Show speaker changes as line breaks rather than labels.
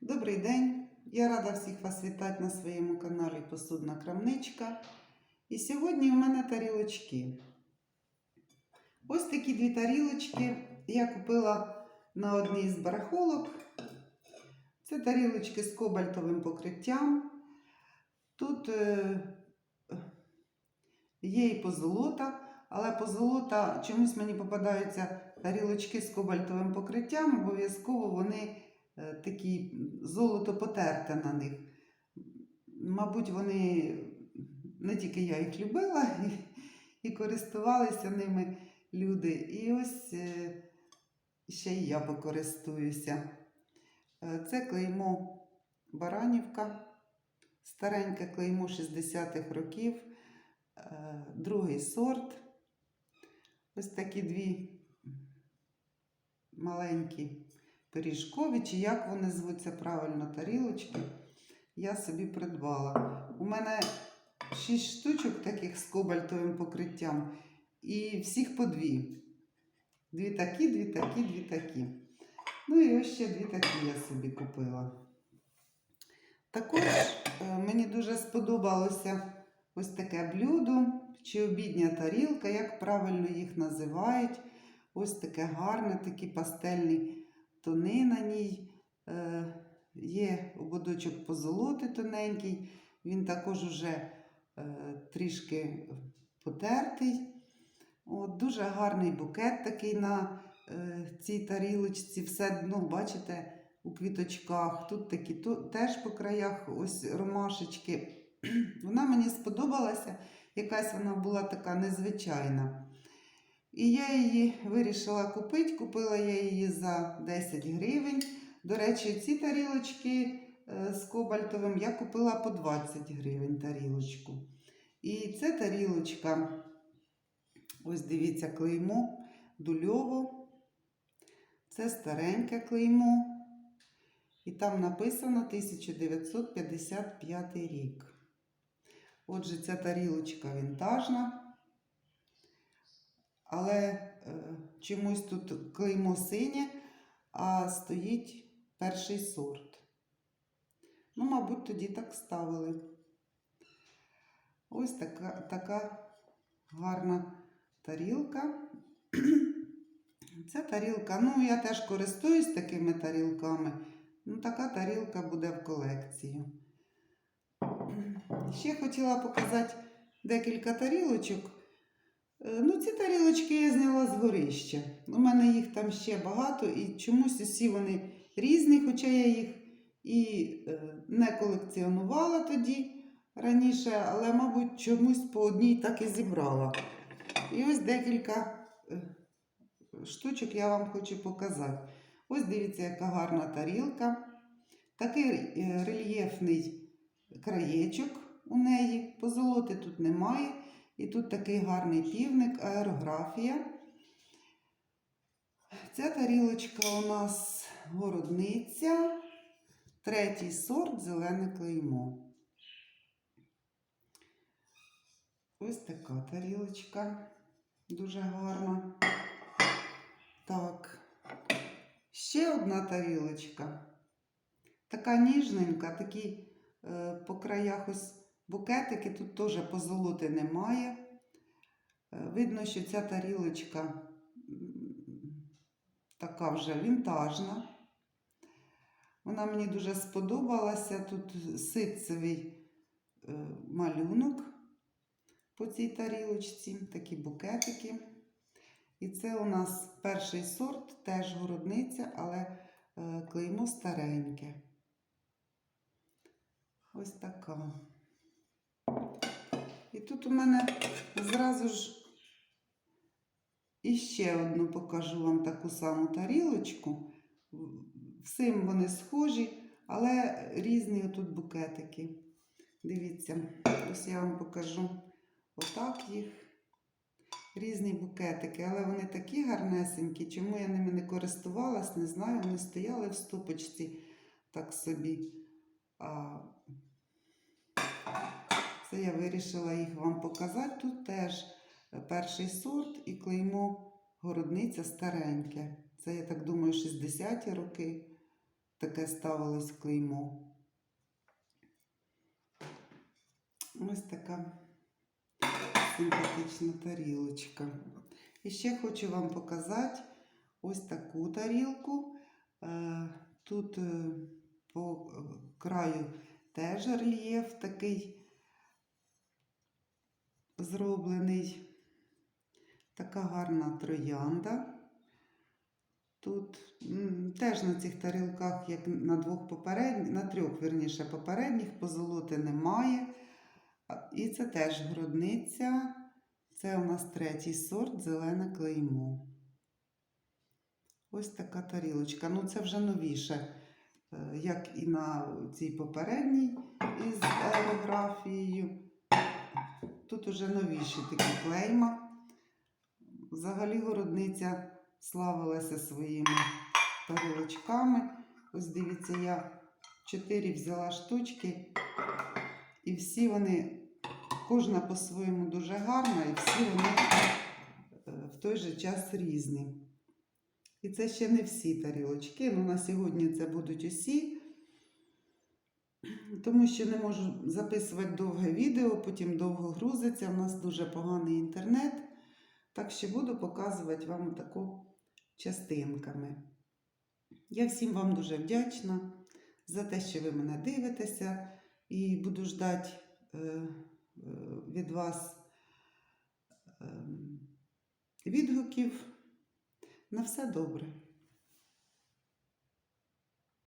Добрий день! Я рада всіх вас вітати на своєму каналі Посудна Крамничка. І сьогодні у мене тарілочки. Ось такі дві тарілочки я купила на одній з барахолок. Це тарілочки з кобальтовим покриттям. Тут е, є і позолота, але позолота чомусь мені попадаються тарілочки з кобальтовим покриттям, обов'язково вони такі золото потерте на них. Мабуть, вони не тільки я їх любила і, і користувалися ними люди. І ось е, ще й я покористуюся. Е, Це клеймо Баранівка, стареньке клеймо 60-х років, е, другий сорт. Ось такі дві маленькі пиріжкові, чи як вони звуться правильно, тарілочки, я собі придбала. У мене 6 штучок таких з кобальтовим покриттям, і всіх по дві. Дві такі, дві такі, дві такі. Ну і ось ще дві такі я собі купила. Також е, мені дуже сподобалося ось таке блюдо чи обідня тарілка, як правильно їх називають. Ось таке гарне, такі пастельні тони на ній. Е, є ободочок позолоти тоненький, він також уже е, трішки потертий. От, дуже гарний букет такий на е, цій тарілочці. Все дно, бачите, у квіточках. Тут такі теж по краях ось ромашечки. Вона мені сподобалася, якась вона була така незвичайна. І я її вирішила купити. Купила я її за 10 гривень. До речі, ці тарілочки е, з кобальтовим я купила по 20 гривень тарілочку. І це тарілочка, ось дивіться, клеймо дульово. Це стареньке клеймо. І там написано 1955 рік. Отже, ця тарілочка вінтажна. Але е, чомусь тут клеймо синє, а стоїть перший сорт. Ну, мабуть, тоді так ставили. Ось така, така гарна тарілка. Ця тарілка, ну, я теж користуюсь такими тарілками. Ну, така тарілка буде в колекцію. Ще хотіла показати декілька тарілочок. Е, Ну, ці тарілочки я зняла з горища. У мене їх там ще багато, і чомусь усі вони різні, хоча я їх і е, не колекціонувала тоді раніше, але, мабуть, чомусь по одній так і зібрала. І ось декілька е, штучок я вам хочу показати. Ось дивіться, яка гарна тарілка. Такий рельєфний краєчок у неї. Позолоти тут немає. І тут такий гарний півник, аерографія. Ця тарілочка у нас городниця, третій сорт зелене клеймо. Ось така тарілочка, дуже гарна. Так, ще одна тарілочка. Така ніжненька, такі е, по краях ось букетики, тут теж позолоти немає. Е, Видно, що ця тарілочка така вже вінтажна. Вона мені дуже сподобалася. Тут ситцевий е, малюнок по цій тарілочці, такі букетики. І це у нас перший сорт, теж городниця, але е, клеймо стареньке. Ось така. І тут у мене зразу ж іще одну покажу вам таку саму тарілочку. Всім вони схожі, але різні отут букетики. Дивіться, ось я вам покажу отак їх. Різні букетики, але вони такі гарнесенькі. Чому я ними не користувалась, не знаю. Вони стояли в ступочці так собі. А це я вирішила їх вам показати. Тут теж перший сорт і клеймо городниця стареньке. Це, я так думаю, 60-ті роки. таке ставилось клеймо. Ось така симпатична тарілочка. І ще хочу вам показати ось таку тарілку. Е, Тут е, по е, краю теж рельєф такий зроблений. Така гарна троянда. Тут теж на цих тарілках, як на двох попередніх, на трьох, верніше, попередніх, позолоти немає. І це теж грудниця. Це у нас третій сорт зелене клеймо. Ось така тарілочка. Ну, це вже новіше, е, як і на цій попередній із аерографією. Тут уже новіші такі клейма. Взагалі городниця славилася своїми тарілочками. Ось дивіться, я чотири взяла штучки, і всі вони, кожна по-своєму дуже гарна, і всі вони е, в той же час різні. І це ще не всі тарілочки. Ну, на сьогодні це будуть усі. Тому що не можу записувати довге відео, потім довго грузиться. У нас дуже поганий інтернет. Так що буду показувати вам таку частинками. Я всім вам дуже вдячна за те, що ви мене дивитеся, і буду ждати е, е, від вас ем, відгуків. На все добре.